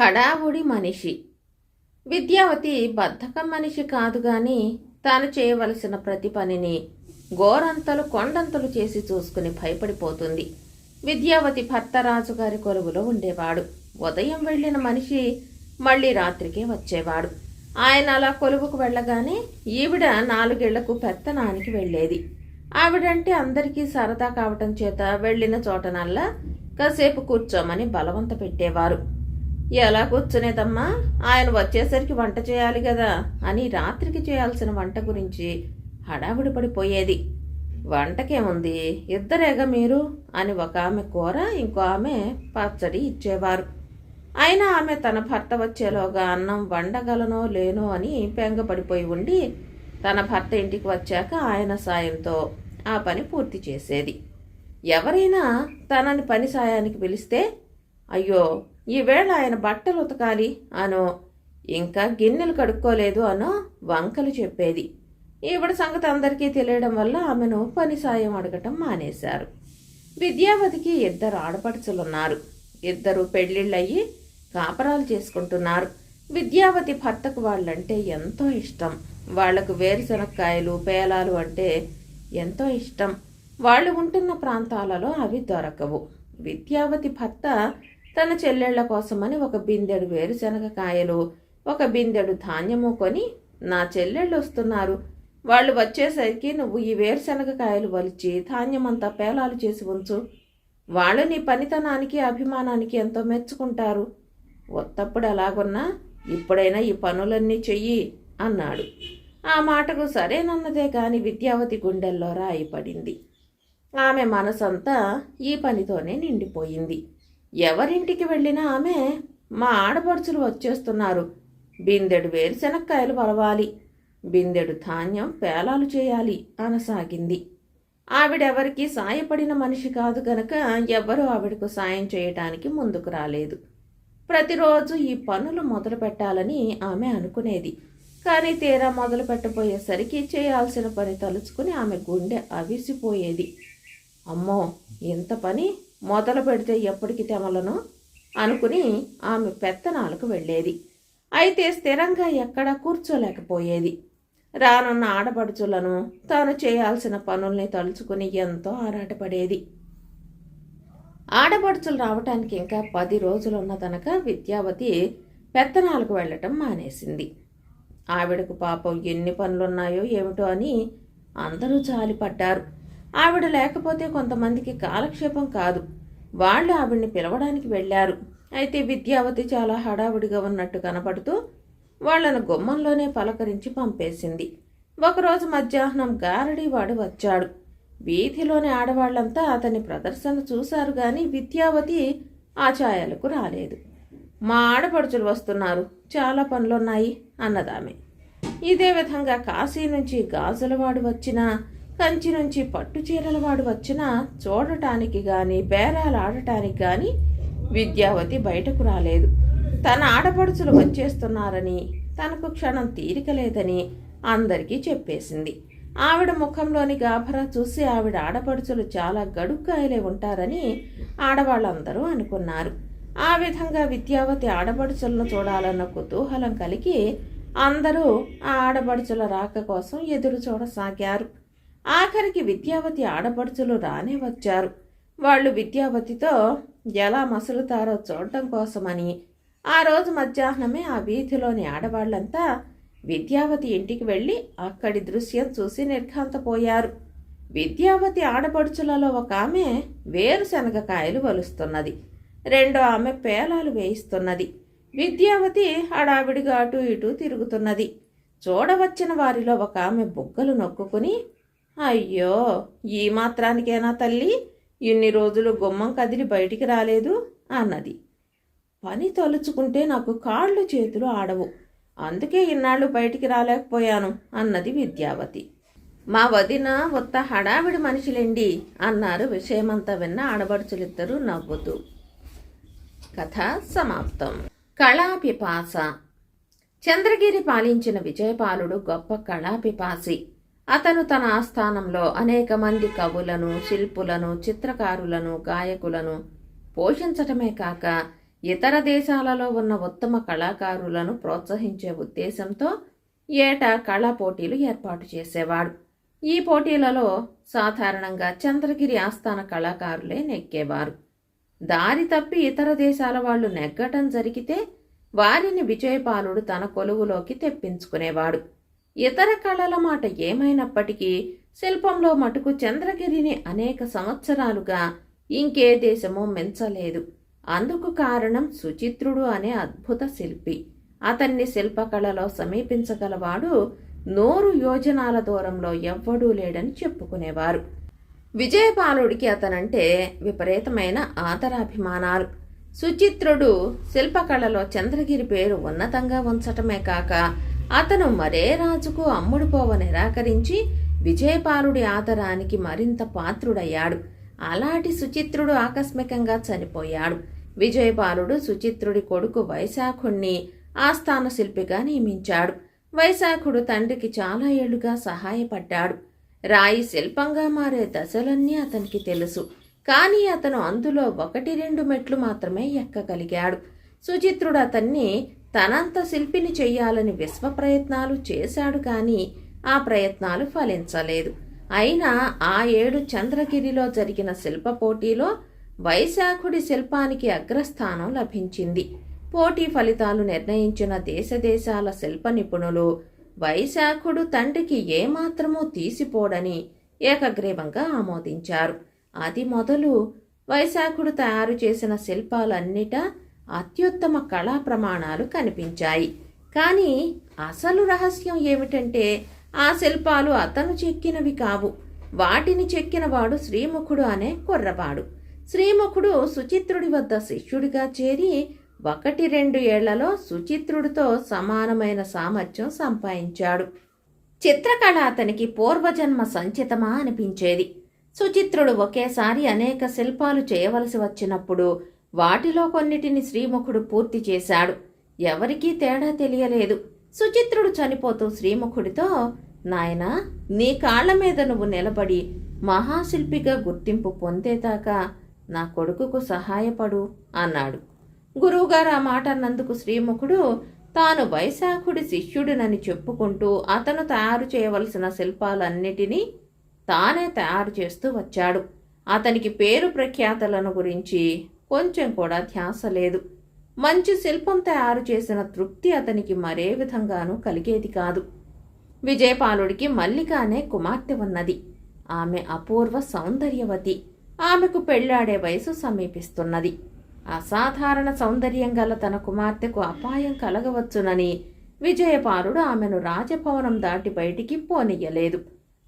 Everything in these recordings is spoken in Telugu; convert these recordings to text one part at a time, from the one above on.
హడావుడి మనిషి. విద్యావతి బద్ధకం మనిషి కాదు గాని తాను చేయవలసిన ప్రతి పనిని గోరంతలు కొండంతలు చేసి చూసుకుని భయపడిపోతుంది. విద్యావతి భర్త రాజుగారి కొలువులో ఉండేవాడు. ఉదయం వెళ్ళిన మనిషి మళ్ళీ రాత్రికే వచ్చేవాడు. ఆయన అలా కొలువుకు వెళ్ళగానే ఈవిడ నాలుగేళ్ళకు పెత్తనానికి వెళ్ళేది. ఆవిడంటే అందరికీ సరదా కావటం చేత వెళ్ళిన చోటనల్లా కాసేపు కూర్చోమని బలవంత పెట్టేవారు. ఎలా కూర్చునేదమ్మా? ఆయన వచ్చేసరికి వంట చేయాలి కదా అని రాత్రికి చేయాల్సిన వంట గురించి హడావిడి పడిపోయేది. వంటకేముంది? ఇద్దరేగా మీరు? అని ఒక ఆమె కూర ఇంకో ఆమె పచ్చడి ఇచ్చేవారు. అయినా ఆమె తన భర్త వచ్చేలోగా అన్నం వండగలనో లేనో అని పెంగపడిపోయి ఉండి తన భర్త ఇంటికి వచ్చాక ఆయన సాయంతో ఆ పని పూర్తి చేసేది. ఎవరైనా తనని పని సాయానికి పిలిస్తే అయ్యో ఈవేళ ఆయన బట్టలు ఉతకాలి అనో ఇంకా గిన్నెలు కడుక్కోలేదు అనో వంకలు చెప్పేది. ఈవిడ సంగతి అందరికీ తెలియడం వల్ల ఆమెను పని సాయం అడగటం మానేశారు. విద్యావతికి ఇద్దరు ఆడపడుచులున్నారు. ఇద్దరు పెళ్ళిళ్ళయ్యి కాపరాలు చేసుకుంటున్నారు. విద్యావతి భర్తకు వాళ్ళంటే ఎంతో ఇష్టం. వాళ్ళకు వేరుశనక్కాయలు పేలాలు అంటే ఎంతో ఇష్టం. వాళ్ళు ఉంటున్న ప్రాంతాలలో అవి దొరకవు. విద్యావతి భర్త తన చెల్లెళ్ళ కోసమని ఒక బిందెడు వేరుశనగకాయలు ఒక బిందెడు ధాన్యము కొని నా చెల్లెళ్ళు వస్తున్నారు. వాళ్ళు వచ్చేసరికి నువ్వు ఈ వేరుశనగకాయలు వలిచి ధాన్యమంతా పేలాలు చేసి ఉంచు. వాళ్ళు నీ పనితనానికి అభిమానానికి ఎంతో మెచ్చుకుంటారు. ఒత్తప్పుడు ఎలాగున్నా ఇప్పుడైనా ఈ పనులన్నీ చెయ్యి అన్నాడు. ఆ మాటకు సరేనన్నదే కాని విద్యావతి గుండెల్లో రాయి పడింది ఆమె మనసంతా ఈ పనితోనే నిండిపోయింది. ఎవరింటికి వెళ్ళినా ఆమె మా ఆడపడుచులు వచ్చేస్తున్నారు. బిందెడు వేరుశనక్కాయలు వలవాలి. బిందెడు ధాన్యం పేలాలు చేయాలి అనసాగింది. ఆవిడెవరికి సాయపడిన మనిషి కాదు గనక ఎవ్వరూ ఆవిడకు సాయం చేయటానికి ముందుకు రాలేదు. ప్రతిరోజు ఈ పనులు మొదలు పెట్టాలని ఆమె అనుకునేది. కానీ తీరా మొదలు పెట్టబోయేసరికి చేయాల్సిన పని తలుచుకుని ఆమె గుండె అవిసిపోయేది. అమ్మో ఇంత పని మొదలు పెడితే ఎప్పటికి తెమలను? అనుకుని ఆమె పెత్తనాలకు వెళ్ళేది. అయితే స్థిరంగా ఎక్కడా కూర్చోలేకపోయేది. రానున్న ఆడపడుచులను తాను చేయాల్సిన పనుల్ని తలుచుకుని ఎంతో ఆరాటపడేది. ఆడపడుచులు రావటానికి ఇంకా పది రోజులున్న తనక విద్యావతి పెత్తనాలకు వెళ్ళటం మానేసింది. ఆవిడకు పాపం ఎన్ని పనులున్నాయో ఏమిటో అని అందరూ జాలిపడ్డారు. ఆవిడ లేకపోతే కొంతమందికి కాలక్షేపం కాదు. వాళ్ళు ఆవిడ్ని పిలవడానికి వెళ్ళారు. అయితే విద్యావతి చాలా హడావుడిగా ఉన్నట్టు కనపడుతూ వాళ్ళను గుమ్మంలోనే పలకరించి పంపేసింది. ఒకరోజు మధ్యాహ్నం గారడీవాడు వచ్చాడు. వీధిలోని ఆడవాళ్ళంతా అతని ప్రదర్శన చూశారు గాని విద్యావతి ఆచాయాలకు రాలేదు. మా ఆడపడుచులు వస్తున్నారు. చాలా పనులున్నాయి అన్నదామె. ఇదే విధంగా కాశీ నుంచి గాజులవాడు వచ్చినా కంచి నుంచి పట్టు చీరలవాడు వచ్చినా చూడటానికి గాని బేరాలు ఆడటానికి గాని విద్యావతి బయటకు రాలేదు. తన ఆడపడుచులు వచ్చేస్తున్నారని తనకు క్షణం తీరిక లేదని అందరికీ చెప్పేసింది. ఆవిడ ముఖంలోని గాభరా చూసి ఆవిడ ఆడపడుచులు చాలా గడుక్కాయలే ఉంటారని ఆడవాళ్ళందరూ అనుకున్నారు. ఆ విధంగా విద్యావతి ఆడపడుచులను చూడాలన్న కుతూహలం కలిగి అందరూ ఆ ఆడపడుచుల రాక కోసం ఎదురు చూడసాగారు ఆఖరికి విద్యావతి ఆడపడుచులు రానే వచ్చారు. వాళ్ళు విద్యావతితో ఎలా మసులుతారో చూడటం కోసమని. ఆ రోజు మధ్యాహ్నమే ఆ వీధిలోని ఆడవాళ్ళంతా విద్యావతి ఇంటికి వెళ్ళి అక్కడి దృశ్యం చూసి నిర్ఘాంతపోయారు. విద్యావతి ఆడపడుచులలో ఒక ఆమె వేరుశనగకాయలు వలుస్తున్నది. రెండో ఆమె పేలాలు వేయిస్తున్నది. విద్యావతి హడావిడిగా అటు ఇటు తిరుగుతున్నది. చూడవచ్చిన వారిలో ఒక ఆమె బుగ్గలు నొక్కుకుని అయ్యో ఈ మాత్రానికేనా తల్లి? ఇన్ని రోజులు గుమ్మం కదిలి బయటికి రాలేదు అన్నది. పని తలుచుకుంటే నాకు కాళ్ళు చేతులు ఆడవు. అందుకే ఇన్నాళ్ళు బయటికి రాలేకపోయాను అన్నది విద్యావతి. మా వదిన ఉత్త హడావిడి మనిషిలేండి అన్నారు విషయమంతా విన్న ఆడబడుచులిద్దరూ నవ్వుతూ. కథ సమాప్తం. కళాపిపాస. చంద్రగిరి పాలించిన విజయపాలుడు గొప్ప కళాపిపాసి. అతను తన ఆస్థానంలో అనేక మంది కవులను శిల్పులను చిత్రకారులను గాయకులను పోషించటమే కాక ఇతర దేశాలలో ఉన్న ఉత్తమ కళాకారులను ప్రోత్సహించే ఉద్దేశంతో ఏటా కళా పోటీలు ఏర్పాటు చేసేవాడు. ఈ పోటీలలో సాధారణంగా చంద్రగిరి ఆస్థాన కళాకారులే నెగ్గేవారు. దారి తప్పి ఇతర దేశాల వాళ్ళు నెగ్గటం జరిగితే వారిని విజయపాలుడు తన కొలువులోకి తెప్పించుకునేవాడు. ఇతర కళల మాట ఏమైనప్పటికీ శిల్పంలో మటుకు చంద్రగిరిని అనేక సంవత్సరాలుగా ఇంకే దేశమూ మెంచలేదు. అందుకు కారణం సుచిత్రుడు అనే అద్భుత శిల్పి. అతన్ని శిల్పకళలో సమీపించగలవాడు నూరు యోజనాల దూరంలో ఎవ్వడూ లేడని చెప్పుకునేవారు. విజయపాలుడికి అతనంటే విపరీతమైన ఆదరాభిమానాలు. సుచిత్రుడు శిల్పకళలో చంద్రగిరి పేరు ఉన్నతంగా ఉంచటమే కాక అతను మరే రాజుకు అమ్ముడుపోవ నిరాకరించి విజయపాలుడి ఆదరానికి మరింత పాత్రుడయ్యాడు. అలాంటి సుచిత్రుడు ఆకస్మికంగా చనిపోయాడు. విజయపాలుడు సుచిత్రుడి కొడుకు వైశాఖుణ్ణి ఆస్థాన శిల్పిగా నియమించాడు. వైశాఖుడు తండ్రికి చాలా ఏళ్ళుగా సహాయపడ్డాడు. రాయి శిల్పంగా మారే దశలన్నీ అతనికి తెలుసు. కానీ అతను అందులో ఒకటి రెండు మెట్లు మాత్రమే ఎక్కగలిగాడు. సుచిత్రుడు అతన్ని తనంత శిల్పిని చెయ్యాలని విశ్వ ప్రయత్నాలు చేశాడు కానీ ఆ ప్రయత్నాలు ఫలించలేదు. అయినా ఆ ఏడు చంద్రగిరిలో జరిగిన శిల్ప పోటీలో వైశాఖుడి శిల్పానికి అగ్రస్థానం లభించింది. పోటీ ఫలితాలు నిర్ణయించిన దేశదేశాల శిల్ప నిపుణులు వైశాఖుడు తండ్రికి ఏమాత్రమూ తీసిపోడని ఏకగ్రీవంగా ఆమోదించారు. అది మొదలు వైశాఖుడు తయారు చేసిన శిల్పాలన్నిటా అత్యుత్తమ కళా ప్రమాణాలు కనిపించాయి. కానీ అసలు రహస్యం ఏమిటంటే ఆ శిల్పాలు అతను చెక్కినవి కావు. వాటిని చెక్కినవాడు శ్రీముఖుడు అనే కుర్రవాడు. శ్రీముఖుడు సుచిత్రుడి వద్ద శిష్యుడిగా చేరి ఒకటి రెండు ఏళ్ళలో సుచిత్రుడితో సమానమైన సామర్థ్యం సంపాదించాడు. చిత్రకళ అతనికి పూర్వజన్మ సంచితమా అనిపించేది. సుచిత్రుడు ఒకేసారి అనేక శిల్పాలు చేయవలసి వచ్చినప్పుడు వాటిలో కొన్నిటిని శ్రీముఖుడు పూర్తి చేశాడు. ఎవరికీ తేడా తెలియలేదు. సుచిత్రుడు చనిపోతూ శ్రీముఖుడితో నాయనా నీ కాళ్ళ మీద నువ్వు నిలబడి మహాశిల్పిగా గుర్తింపు పొందేదాకా నా కొడుకుకు సహాయపడు అన్నాడు. గురువుగారు ఆ మాట అన్నందుకు శ్రీముఖుడు తాను వైశాఖుడి శిష్యుడినని చెప్పుకుంటూ అతను తయారు చేయవలసిన శిల్పాలన్నిటినీ తానే తయారు చేస్తూ వచ్చాడు. అతనికి పేరు ప్రఖ్యాతలను గురించి కొంచెం కూడా ధ్యాస లేదు. మంచి శిల్పం తయారు చేసిన తృప్తి అతనికి మరే విధంగానూ కలిగేది కాదు. విజయపాలుడికి మల్లికానే కుమార్తె ఉన్నది. ఆమె అపూర్వ సౌందర్యవతి. ఆమెకు పెళ్ళాడే వయసు సమీపిస్తున్నది. అసాధారణ సౌందర్యం గల తన కుమార్తెకు అపాయం కలగవచ్చునని విజయపాలుడు ఆమెను రాజభవనం దాటి బయటికి పోనియ్యలేదు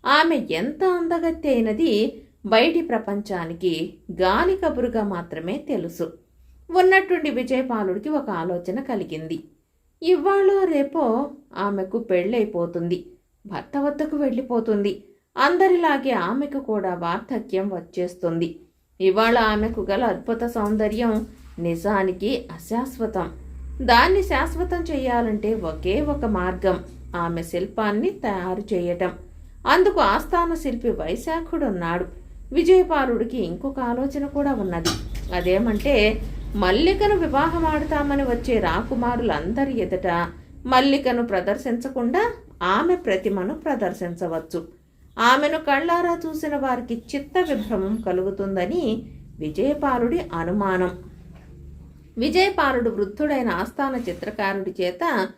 ఆమె ఎంత అందగత్తె అయినది బయటి ప్రపంచానికి గాలి కబురుగా మాత్రమే తెలుసు. ఉన్నట్టుండి విజయపాలుడికి ఒక ఆలోచన కలిగింది. ఇవాళ రేపో ఆమెకు పెళ్ళైపోతుంది. భర్త వద్దకు వెళ్ళిపోతుంది. అందరిలాగే ఆమెకు కూడా వార్ధక్యం వచ్చేస్తుంది. ఇవాళ ఆమెకు గల అద్భుత సౌందర్యం నిజానికి అశాశ్వతం. దాన్ని శాశ్వతం చేయాలంటే ఒకే ఒక మార్గం ఆమె శిల్పాన్ని తయారు చేయటం. అందుకు ఆస్థాన శిల్పి వైశాఖుడున్నాడు. విజయపాలుడికి ఇంకొక ఆలోచన కూడా ఉన్నది. అదేమంటే మల్లికను వివాహం వచ్చే రాకుమారులందరి ఎదుట మల్లికను ప్రదర్శించకుండా ఆమె ప్రతిమను ప్రదర్శించవచ్చు. ఆమెను కళ్ళారా చూసిన వారికి చిత్త విభ్రమం కలుగుతుందని విజయపాలుడి అనుమానం. విజయపాలుడు వృద్ధుడైన ఆస్థాన చిత్రకారుడి చేత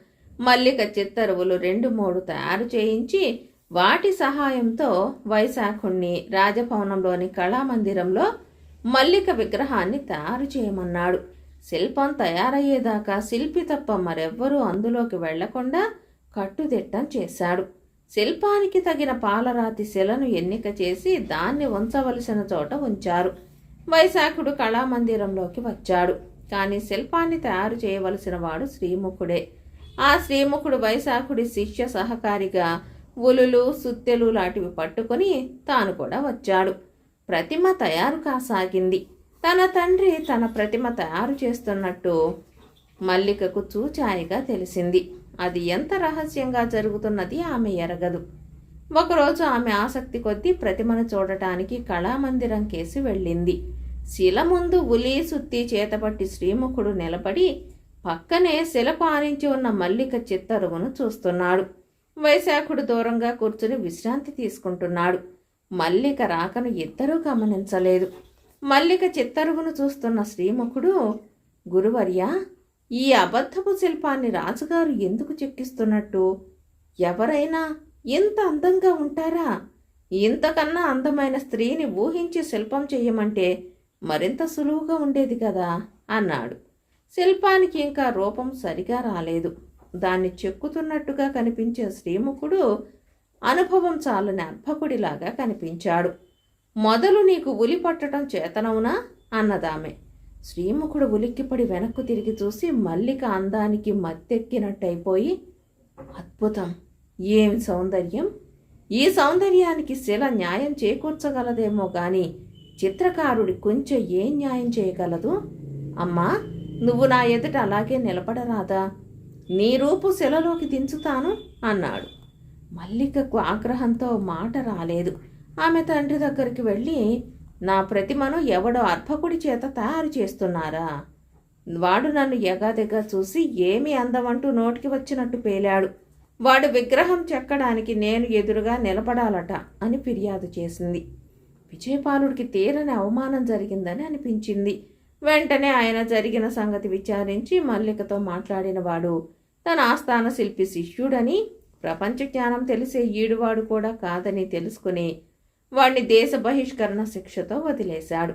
మల్లిక చిత్తరువులు రెండు మూడు తయారు చేయించి వాటి సహాయంతో వైశాఖుణ్ణి రాజభవనంలోని కళామందిరంలో మల్లిక విగ్రహాన్ని తయారు చేయమన్నాడు. శిల్పం తయారయ్యేదాకా శిల్పి తప్ప మరెవ్వరూ అందులోకి వెళ్ళకుండా కట్టుదిట్టం చేశాడు. శిల్పానికి తగిన పాలరాతి శిలను ఎన్నిక చేసి దాన్ని ఉంచవలసిన చోట ఉంచారు. వైశాఖుడు కళామందిరంలోకి వచ్చాడు. కానీ శిల్పాన్ని తయారు చేయవలసిన వాడు శ్రీముఖుడే. ఆ శ్రీముఖుడు వైశాఖుడి శిష్య సహకారిగా ఉలులు సుత్తెలు లాంటివి పట్టుకొని తాను కూడా వచ్చాడు. ప్రతిమ తయారు కాసాగింది. తన తండ్రి తన ప్రతిమ తయారు చేస్తున్నట్టు మల్లికకు చూచాయిగా తెలిసింది. అది ఎంత రహస్యంగా జరుగుతున్నది ఆమె ఎరగదు. ఒకరోజు ఆమె ఆసక్తి కొద్దీ ప్రతిమను చూడటానికి కళామందిరం కేసి వెళ్ళింది. శిల ముందు ఉలి సుత్తి చేతపట్టి శ్రీముఖుడు నిలబడి పక్కనే శిల పాలించి ఉన్న మల్లిక చిత్తరువును చూస్తున్నాడు. వైశాఖుడు దూరంగా కూర్చుని విశ్రాంతి తీసుకుంటున్నాడు. మల్లిక రాకను ఇద్దరూ గమనించలేదు. మల్లిక చిత్తరువును చూస్తున్న శ్రీముఖుడు గురువర్య ఈ అబద్ధపు శిల్పాన్ని రాజుగారు ఎందుకు చెక్కిస్తున్నట్టు? ఎవరైనా ఇంత అందంగా ఉంటారా? ఇంతకన్నా అందమైన స్త్రీని ఊహించి శిల్పం చెయ్యమంటే మరింత సులువుగా ఉండేది కదా అన్నాడు. శిల్పానికి ఇంకా రూపం సరిగా రాలేదు. దాన్ని చెక్కుతున్నట్టుగా కనిపించే శ్రీముఖుడు అనుభవం చాలని అర్భకుడిలాగా కనిపించాడు. మొదలు నీకు ఉలి పట్టడం చేతనవునా? అన్నదామె. శ్రీముఖుడు ఉలిక్కిపడి వెనక్కు తిరిగి చూసి మల్లిక అందానికి మత్తెక్కినట్టయిపోయి అద్భుతం! ఏం సౌందర్యం! ఈ సౌందర్యానికి శిల న్యాయం చేకూర్చగలదేమో గాని చిత్రకారుడి కొంచెం ఏం న్యాయం చేయగలదు? అమ్మా నువ్వు నా ఎదుట అలాగే నిలబడరాదా? నీ రూపు శిలలోకి దించుతాను అన్నాడు. మల్లికకు ఆగ్రహంతో మాట రాలేదు. ఆమె తండ్రి దగ్గరికి వెళ్ళి నా ప్రతిమను ఎవడో అర్భకుడి చేత తయారు చేస్తున్నారా? వాడు నన్ను ఎగాదెగా చూసి ఏమి అందమంటూ నోటికి వచ్చినట్టు పేలాడు. వాడు విగ్రహం చెక్కడానికి నేను ఎదురుగా నిలబడాలట అని ఫిర్యాదు చేసింది. విజయపాలుడికి తీరని అవమానం జరిగిందని అనిపించింది. వెంటనే ఆయన జరిగిన సంగతి విచారించి మల్లికతో మాట్లాడిన వాడు తన ఆస్థాన శిల్పి శిష్యుడని ప్రపంచ జ్ఞానం తెలిసే ఈడువాడు కూడా కాదని తెలుసుకుని వాడిని దేశ బహిష్కరణ శిక్షతో వదిలేశాడు.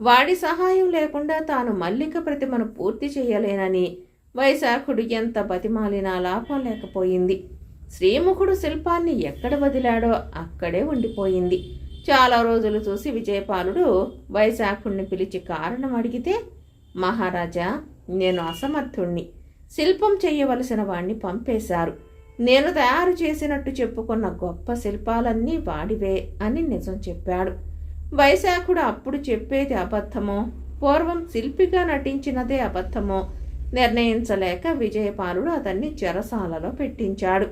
వాడి సహాయం లేకుండా తాను మల్లిక ప్రతిమను పూర్తి చేయలేనని వైశాఖుడు ఎంత బతిమాలినా లాభం లేకపోయింది. శ్రీముఖుడు శిల్పాన్ని ఎక్కడ వదిలాడో అక్కడే ఉండిపోయింది. చాలా రోజులు చూసి విజయపాలుడు వైశాఖుణ్ణి పిలిచి కారణం అడిగితే మహారాజా నేను అసమర్థుణ్ణి. శిల్పం చేయవలసిన వాణ్ణి పంపేశారు. నేను తయారు చేసినట్టు చెప్పుకున్న గొప్ప శిల్పాలన్నీ వాడివే అని నిజం చెప్పాడు. వైశాఖుడు అప్పుడు చెప్పేది అబద్ధమో పూర్వం శిల్పిగా నటించినదే అబద్ధమో నిర్ణయించలేక విజయపాలుడు అతన్ని చెరసాలలో పెట్టించాడు.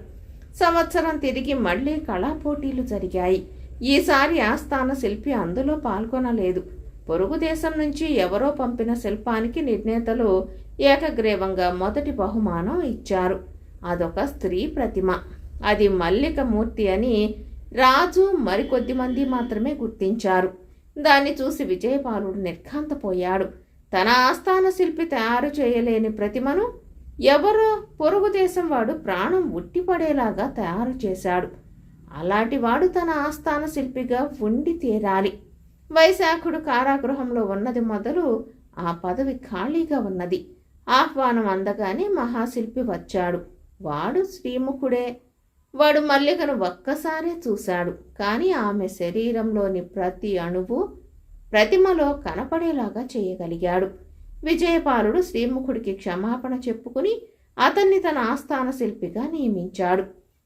సంవత్సరం తిరిగి మళ్ళీ కళా పోటీలు జరిగాయి. ఈసారి ఆస్థాన శిల్పి అందులో పాల్గొనలేదు. పొరుగు దేశం నుంచి ఎవరో పంపిన శిల్పానికి నిర్ణేతలు ఏకగ్రీవంగా మొదటి బహుమానం ఇచ్చారు. అదొక స్త్రీ ప్రతిమ. అది మల్లిక మూర్తి అని రాజు మరికొద్ది మంది మాత్రమే గుర్తించారు. దాన్ని చూసి విజయపాలుడు నిర్ఘాంతపోయాడు. తన ఆస్థాన శిల్పి తయారు చేయలేని ప్రతిమను ఎవరో పొరుగు దేశం వాడు ప్రాణం ఉట్టిపడేలాగా తయారు చేశాడు. అలాంటి వాడు తన ఆస్థాన శిల్పిగా ఉండి తీరాలి. వైశాఖుడు కారాగృహంలో ఉన్నది మొదలు ఆ పదవి ఖాళీగా ఉన్నది. ఆహ్వానం అందగానే మహాశిల్పి వచ్చాడు. వాడు శ్రీముఖుడే. వాడు మల్లికను ఒక్కసారే చూశాడు. కానీ ఆమె శరీరంలోని ప్రతి అణువు ప్రతిమలో కనపడేలాగా చేయగలిగాడు. విజయపాలుడు శ్రీముఖుడికి క్షమాపణ చెప్పుకుని అతన్ని తన ఆస్థాన శిల్పిగా నియమించాడు.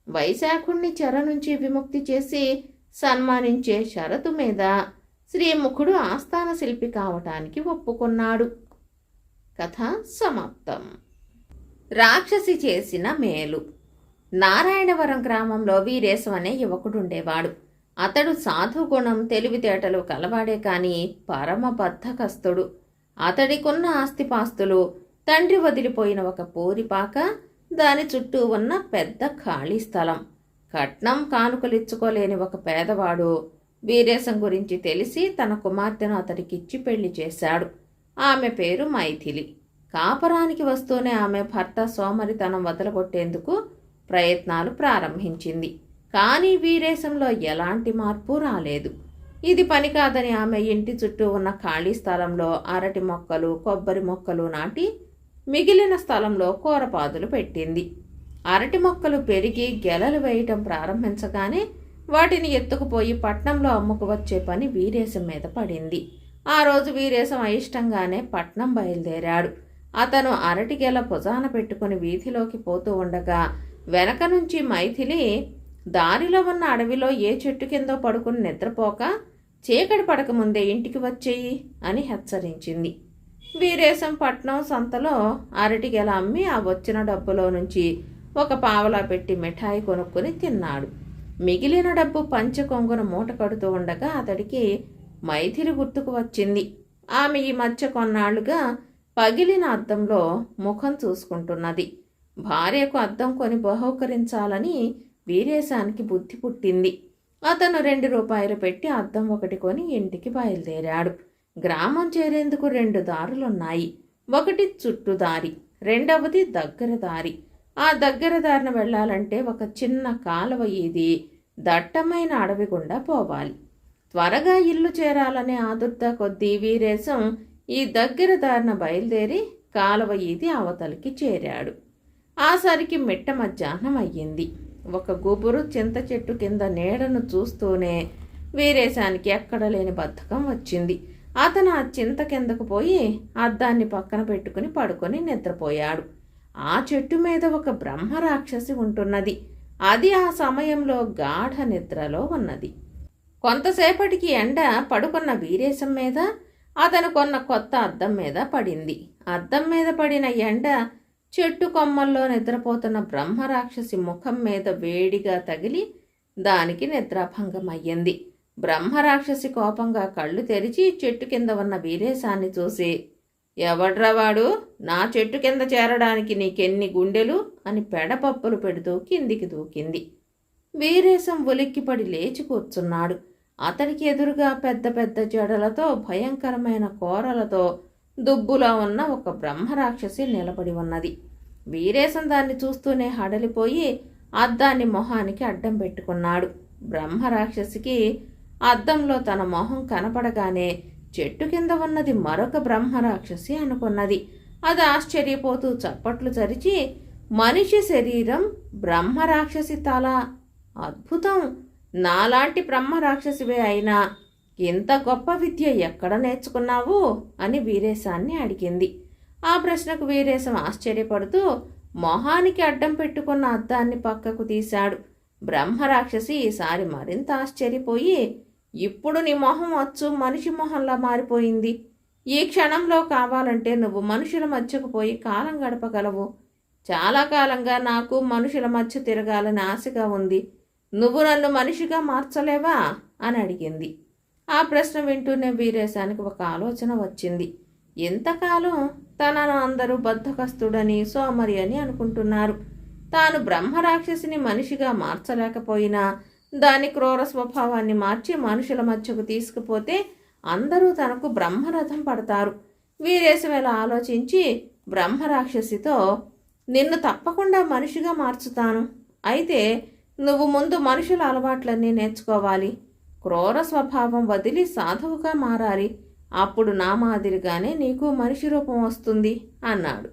వైశాఖుణ్ణి చెర నుంచి విముక్తి చేసి సన్మానించే షరతు మీద శ్రీముఖుడు ఆస్థాన శిల్పి కావటానికి ఒప్పుకున్నాడు. కథ సమాప్తం. రాక్షసి చేసిన మేలు. నారాయణవరం గ్రామంలో వీరేశం అనే యువకుడుండేవాడు. అతడు సాధుగుణం తెలివితేటలు కలవాడే కాని పరమ బద్ధకస్తుడు అతడికున్న ఆస్తిపాస్తులు తండ్రి వదిలిపోయిన ఒక పూరిపాక దాని చుట్టూ ఉన్న పెద్ద ఖాళీ స్థలం. కట్నం కానుకలిచ్చుకోలేని ఒక పేదవాడు వీరేశం గురించి తెలిసి తన కుమార్తెను అతడికిచ్చి పెళ్ళి చేశాడు. ఆమె పేరు మైథిలి. కాపరానికి వస్తూనే ఆమె భర్త సోమరితనం వదలగొట్టేందుకు ప్రయత్నాలు ప్రారంభించింది. కానీ వీరేశంలో ఎలాంటి మార్పు రాలేదు. ఇది పని కాదని ఆమె ఇంటి చుట్టూ ఉన్న ఖాళీ స్థలంలో అరటి మొక్కలు కొబ్బరి మొక్కలు నాటి మిగిలిన స్థలంలో కూరపాదులు పెట్టింది. అరటి మొక్కలు పెరిగి గెలలు వేయటం ప్రారంభించగానే వాటిని ఎత్తుకుపోయి పట్నంలో అమ్ముకు వచ్చే పని వీరేశం మీద పడింది. ఆ రోజు వీరేశం అయిష్టంగానే పట్నం బయలుదేరాడు. అతను అరటిగెల గెల పెట్టుకుని వీధిలోకి పోతూ ఉండగా వెనక నుంచి మైథిలి దారిలో ఉన్న అడవిలో ఏ చెట్టు కిందో పడుకుని నిద్రపోక చీకటి పడకముందే ఇంటికి వచ్చేయి అని హెచ్చరించింది. వీరేశం పట్నం సంతలో అరటిగెల అమ్మి ఆ వచ్చిన డబ్బులో నుంచి ఒక పావలా పెట్టి మిఠాయి కొనుక్కొని తిన్నాడు. మిగిలిన డబ్బు పంచ కొంగున మూట కడుతూ ఉండగా అతడికి మైథిలి గుర్తుకు వచ్చింది. ఆమె ఈ మధ్య కొన్నాళ్ళుగా పగిలిన అద్దంలో ముఖం చూసుకుంటున్నది. భార్యకు అద్దం కొని బహుకరించాలని వీరేశానికి బుద్ధి పుట్టింది. అతను రెండు రూపాయలు పెట్టి అద్దం ఒకటి కొని ఇంటికి బయలుదేరాడు. గ్రామం చేరేందుకు రెండు దారులున్నాయి. ఒకటి చుట్టూ దారి రెండవది దగ్గర దారి. ఆ దగ్గర దారిన వెళ్ళాలంటే ఒక చిన్న కాలువ ఇది. దట్టమైన అడవి గుండా పోవాలి. త్వరగా ఇల్లు చేరాలనే ఆదుర్త కొద్దీ వీరేశం ఈ దగ్గర దారిన బయలుదేరి కాలువ ఈది అవతలికి చేరాడు. ఆసరికి మిట్ట మధ్యాహ్నం అయ్యింది. ఒక గుబురు చింత చెట్టు కింద నీడను చూస్తూనే వీరేశానికి ఎక్కడ లేని బద్ధకం వచ్చింది. అతను ఆ చింత కిందకు పోయి అద్దాన్ని పక్కన పెట్టుకుని పడుకొని నిద్రపోయాడు. ఆ చెట్టు మీద ఒక బ్రహ్మరాక్షసి ఉంటున్నది. అది ఆ సమయంలో గాఢ నిద్రలో ఉన్నది. కొంతసేపటికి ఎండ పడుకున్న వీరేశం మీద అతను కొన్న కొత్త అద్దం మీద పడింది. అద్దం మీద పడిన ఎండ చెట్టు కొమ్మల్లో నిద్రపోతున్న బ్రహ్మరాక్షసి ముఖం మీద వేడిగా తగిలి దానికి నిద్రాభంగం అయ్యింది బ్రహ్మరాక్షసి కోపంగా కళ్ళు తెరిచి చెట్టు కింద ఉన్న వీరేశాన్ని చూసి ఎవడ్రా వాడు? నా చెట్టు కింద చేరడానికి నీకెన్ని గుండెలు? అని పెడపప్పులు పెడుతూ కిందికి దూకింది. వీరేశం ఉలిక్కిపడి లేచి కూర్చున్నాడు. అతనికి ఎదురుగా పెద్ద పెద్ద జడలతో భయంకరమైన కోరలతో దుబ్బులా ఉన్న ఒక బ్రహ్మరాక్షసి నిలబడి ఉన్నది. వీరేశం దాన్ని చూస్తూనే హడలిపోయి అద్దాన్ని మొహానికి అడ్డం పెట్టుకున్నాడు. బ్రహ్మరాక్షసికి అద్దంలో తన మొహం కనపడగానే చెట్టు కింద ఉన్నది మరొక బ్రహ్మరాక్షసి అనుకున్నది. అది ఆశ్చర్యపోతూ చప్పట్లు చరిచి మనిషి శరీరం బ్రహ్మరాక్షసి తల. అద్భుతం! నాలాంటి బ్రహ్మరాక్షసివే అయినా ఇంత గొప్ప విద్య ఎక్కడ నేర్చుకున్నావు? అని వీరేశాన్ని అడిగింది. ఆ ప్రశ్నకు వీరేశం ఆశ్చర్యపడుతూ మొహానికి అడ్డం పెట్టుకున్న అద్దాన్ని పక్కకు తీశాడు. బ్రహ్మరాక్షసి ఈసారి మరింత ఆశ్చర్యపోయి ఇప్పుడు నీ మొహం వచ్చు మనిషి మొహంలా మారిపోయింది. ఈ క్షణంలో కావాలంటే నువ్వు మనుషుల మధ్యకు పోయి కాలం గడపగలవు. చాలా కాలంగా నాకు మనుషుల మధ్య తిరగాలని ఆశగా ఉంది. నువ్వు నన్ను మనిషిగా మార్చలేవా? అని అడిగింది. ఆ ప్రశ్న వింటూనే వీరేశానికి ఒక ఆలోచన వచ్చింది. ఎంతకాలం తనను అందరూ బద్ధకస్తుడని సోమరి అని అనుకుంటున్నారు. తాను బ్రహ్మరాక్షసిని మనిషిగా మార్చలేకపోయినా దాని క్రూర స్వభావాన్ని మార్చి మనుషుల మధ్యకు తీసుకుపోతే అందరూ తనకు బ్రహ్మరథం పడతారు. వీరేశవేళ ఆలోచించి బ్రహ్మరాక్షసితో నిన్ను తప్పకుండా మనిషిగా మార్చుతాను. అయితే నువ్వు ముందు మనుషుల అలవాట్లన్నీ నేర్చుకోవాలి. క్రూర స్వభావం వదిలి సాధువుగా మారాలి. అప్పుడు నా మాదిరిగానే నీకు మనిషి రూపం వస్తుంది అన్నాడు.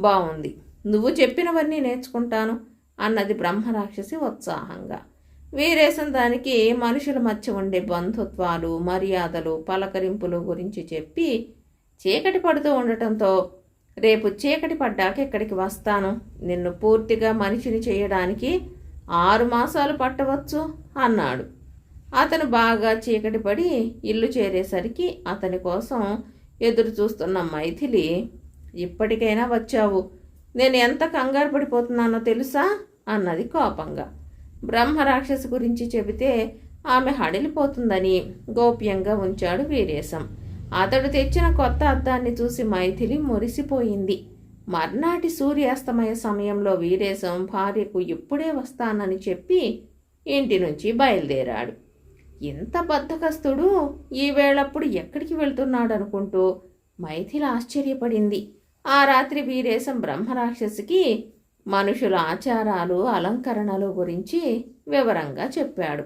బాగుంది నువ్వు చెప్పినవన్నీ నేర్చుకుంటాను అన్నది బ్రహ్మరాక్షసి ఉత్సాహంగా. వీరేసిన దానికి మనుషుల మధ్య ఉండే బంధుత్వాలు మర్యాదలు పలకరింపులు గురించి చెప్పి చీకటి పడుతూ ఉండటంతో రేపు చీకటి పడ్డాక ఇక్కడికి వస్తాను? నిన్ను పూర్తిగా మనిషిని చేయడానికి ఆరు మాసాలు పట్టవచ్చు అన్నాడు. అతను బాగా చీకటి పడి ఇల్లు చేరేసరికి అతని కోసం ఎదురు చూస్తున్న మైథిలి ఇప్పటికైనా వచ్చావు. నేను ఎంత కంగారు పడిపోతున్నానో తెలుసా? అన్నది కోపంగా. బ్రహ్మరాక్షసి గురించి చెబితే ఆమె హడిలిపోతుందని గోప్యంగా ఉంచాడు వీరేశం. అతడు తెచ్చిన కొత్త అద్దాన్ని చూసి మైథిలి మురిసిపోయింది. మర్నాటి సూర్యాస్తమయ సమయంలో వీరేశం భార్యకు ఇప్పుడే వస్తానని చెప్పి ఇంటి నుంచి బయలుదేరాడు. ఇంత బద్ధకస్తుడు ఈవేళప్పుడు ఎక్కడికి వెళ్తున్నాడు అనుకుంటూ మైథిలి ఆశ్చర్యపడింది. ఆ రాత్రి వీరేశం బ్రహ్మరాక్షసికి మనుషుల ఆచారాలు అలంకరణలు గురించి వివరంగా చెప్పాడు.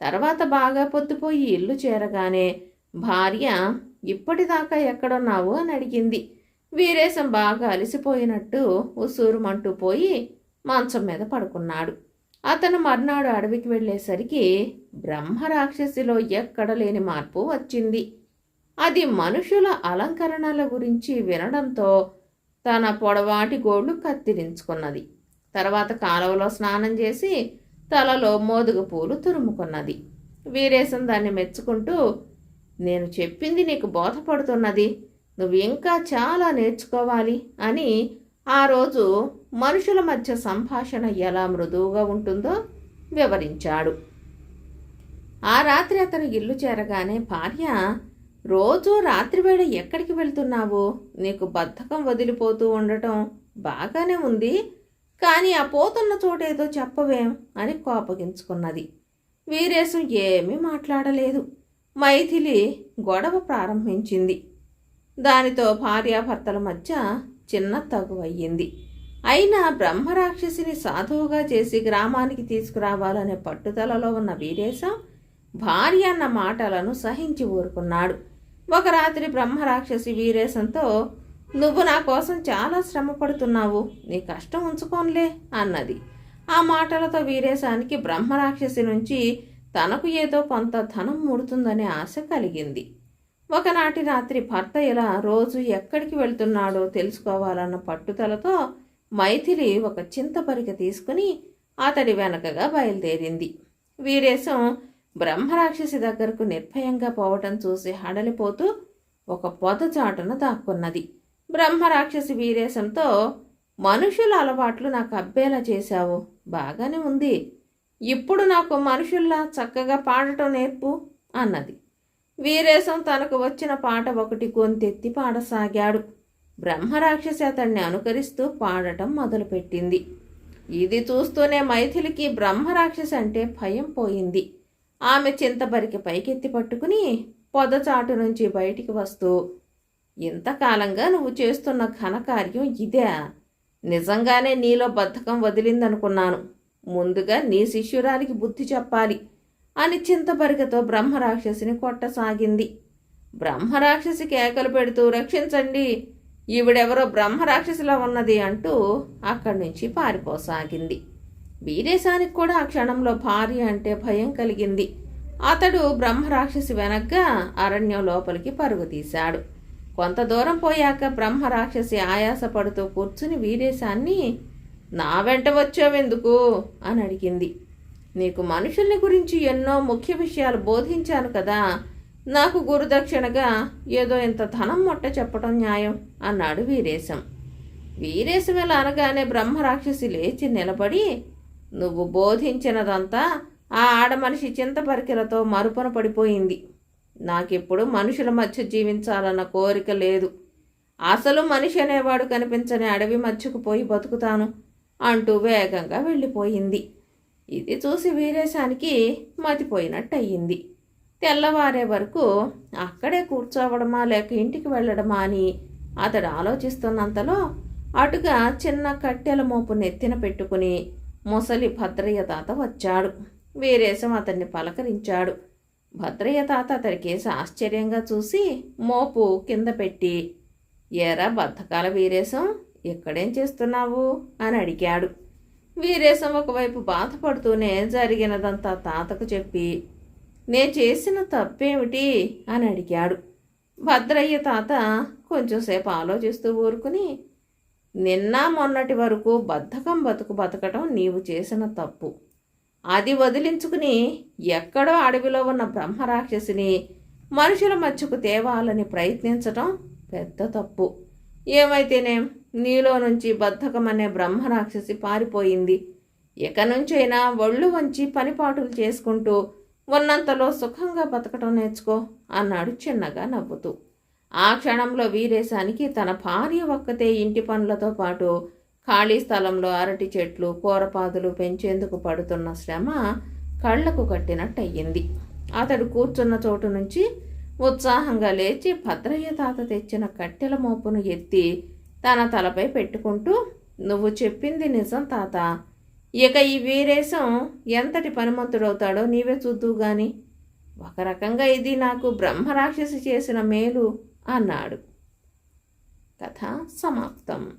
తర్వాత బాగా పొద్దుపోయి ఇల్లు చేరగానే భార్య ఇప్పటిదాకా ఎక్కడున్నావు? అని అడిగింది. వీరేశం బాగా అలసిపోయినట్టు ఉసూరుమంటూ పోయి మంచం మీద పడుకున్నాడు. అతను మర్నాడు అడవికి వెళ్ళేసరికి బ్రహ్మరాక్షసిలో ఎక్కడ లేని మార్పు వచ్చింది. అది మనుషుల అలంకరణల గురించి వినడంతో తన పొడవాటి గోళ్ళు కత్తిరించుకున్నది. తర్వాత కాలువలో స్నానం చేసి తలలో మోదుగ పూలు తురుముకున్నది. వీరేశం దాన్ని మెచ్చుకుంటూ నేను చెప్పింది నీకు బోధపడుతున్నది. నువ్వు ఇంకా చాలా నేర్చుకోవాలి అని ఆ రోజు మనుషుల మధ్య సంభాషణ ఎలా మృదువుగా ఉంటుందో వివరించాడు. ఆ రాత్రి అతను ఇల్లు చేరగానే భార్య రోజూ రాత్రివేళ ఎక్కడికి వెళ్తున్నావు? నీకు బద్ధకం వదిలిపోతూ ఉండటం బాగానే ఉంది. కానీ ఆ పోతున్న చోటేదో చెప్పవేం అని కోపగించుకున్నది. వీరేశం ఏమీ మాట్లాడలేదు. మైథిలి గొడవ ప్రారంభించింది. దానితో భార్యాభర్తల మధ్య చిన్న తగువయ్యింది అయినా బ్రహ్మరాక్షసిని సాధువుగా చేసి గ్రామానికి తీసుకురావాలనే పట్టుదలలో ఉన్న వీరేశం భార్య అన్న మాటలను సహించి ఊరుకున్నాడు. ఒక రాత్రి బ్రహ్మరాక్షసి వీరేశంతో నువ్వు నా కోసం చాలా శ్రమ పడుతున్నావు నీ కష్టం ఉంచుకోనులే అన్నది. ఆ మాటలతో వీరేశానికి బ్రహ్మరాక్షసి నుంచి తనకు ఏదో కొంత ధనం ముడుతుందనే ఆశ కలిగింది. ఒకనాటి రాత్రి భర్త ఇలా రోజు ఎక్కడికి వెళ్తున్నాడో తెలుసుకోవాలన్న పట్టుదలతో మైథిలి ఒక చింతపరిక తీసుకుని అతడి వెనకగా బయలుదేరింది. వీరేశం బ్రహ్మరాక్షసి దగ్గరకు నిర్భయంగా పోవటం చూసి హడలిపోతూ ఒక పొదచాటున దాక్కున్నది. బ్రహ్మరాక్షసి వీరేశంతో మనుషుల అలవాట్లు నాకు అబ్బేలా చేశావు. బాగానే ఉంది. ఇప్పుడు నాకు మనుషుల్లా చక్కగా పాడటం నేర్పు అన్నది. వీరేశం తనకు వచ్చిన పాట ఒకటి గొంతెత్తి పాడసాగాడు. బ్రహ్మరాక్షసి అతన్ని అనుకరిస్తూ పాడటం మొదలుపెట్టింది. ఇది చూస్తూనే మైథిలికి బ్రహ్మరాక్షసి అంటే భయం పోయింది. ఆమె చింతబరికి పైకెత్తి పట్టుకుని పొదచాటు నుంచి బయటికి వస్తూ ఇంతకాలంగా నువ్వు చేస్తున్న ఘనకార్యం ఇదే. నిజంగానే నీలో బద్ధకం వదిలిందనుకున్నాను. ముందుగా నీ శిష్యురాలికి బుద్ధి చెప్పాలి అని చింతబరికతో బ్రహ్మరాక్షసిని కొట్టసాగింది. బ్రహ్మరాక్షసి కేకలు పెడుతూ రక్షించండి. ఈవిడెవరో బ్రహ్మరాక్షసిలా ఉన్నది అంటూ అక్కడి నుంచి పారిపోసాగింది. వీరేశానికి కూడా ఆ క్షణంలో భార్య అంటే భయం కలిగింది. అతడు బ్రహ్మరాక్షసి వెనగ్గా అరణ్యం లోపలికి పరుగు తీశాడు. కొంత దూరం పోయాక బ్రహ్మరాక్షసి ఆయాసపడుతూ కూర్చుని వీరేశాన్ని నా వెంట వచ్చావెందుకు? అని అడిగింది. నీకు మనుషుల్ని గురించి ఎన్నో ముఖ్య విషయాలు బోధించాను కదా. నాకు గురుదక్షిణగా ఏదో ఇంత ధనం మొట్ట చెప్పడం న్యాయం అన్నాడు వీరేశం. వీరేశం ఇలా అనగానే బ్రహ్మరాక్షసి లేచి నిలబడి నువ్వు బోధించినదంతా ఆ ఆడమనిషి చింతపరికెలతో మరుపున పడిపోయింది. నాకిప్పుడు మనుషుల మధ్య జీవించాలన్న కోరిక లేదు. అసలు మనిషి అనేవాడు కనిపించని అడవి మధ్యకు పోయి బతుకుతాను అంటూ వేగంగా వెళ్ళిపోయింది. ఇది చూసి వీరేశానికి మతిపోయినట్టయింది. తెల్లవారే వరకు అక్కడే కూర్చోవడమా లేక ఇంటికి వెళ్ళడమా అని అతడు ఆలోచిస్తున్నంతలో అటుగా చిన్న కట్టెల మోపు నెత్తిన పెట్టుకుని ముసలి భద్రయ్య తాత వచ్చాడు. వీరేశం అతన్ని పలకరించాడు. భద్రయ్య తాత అతడికేసి ఆశ్చర్యంగా చూసి మోపు కింద పెట్టి ఏరా బద్ధకాల వీరేశం ఇక్కడేం చేస్తున్నావు? అని అడిగాడు. వీరేశం ఒకవైపు బాధపడుతూనే జరిగినదంతా తాతకు చెప్పి నే చేసిన తప్పేమిటి? అని అడిగాడు. భద్రయ్య తాత కొంచెంసేపు ఆలోచిస్తూ ఊరుకుని నిన్న మొన్నటి వరకు బద్ధకం బతుకు బతకటం నీవు చేసిన తప్పు. అది వదిలించుకుని ఎక్కడో అడవిలో ఉన్న బ్రహ్మరాక్షసిని మనుషుల మధ్యకు తేవాలని ప్రయత్నించటం పెద్ద తప్పు. ఏమైతేనేం నీలో నుంచి బద్ధకం అనే బ్రహ్మరాక్షసి పారిపోయింది. ఇక నుంచైనా ఒళ్ళు వంచి పనిపాటులు చేసుకుంటూ ఉన్నంతలో సుఖంగా బతకటం నేర్చుకో అన్నాడు చిన్నగా నవ్వుతూ. ఆ క్షణంలో వీరేశానికి తన భార్య ఒక్కతే ఇంటి పనులతో పాటు ఖాళీ స్థలంలో అరటి చెట్లు కూరపాదులు పెంచేందుకు పడుతున్న శ్రమ కళ్ళకు కట్టినట్టయింది. అతడు కూర్చున్న చోటు నుంచి ఉత్సాహంగా లేచి భద్రయ్య తాత తెచ్చిన కట్టెల మోపును ఎత్తి తన తలపై పెట్టుకుంటూ నువ్వు చెప్పింది నిజం తాత. ఇక ఈ వీరేశం ఎంతటి పనిమంతుడవుతాడో నీవే చూద్దువు గాని ఒక రకంగా ఇది నాకు బ్రహ్మరాక్షసి చేసిన మేలు. అన్నాడు. కథ సమాప్తం.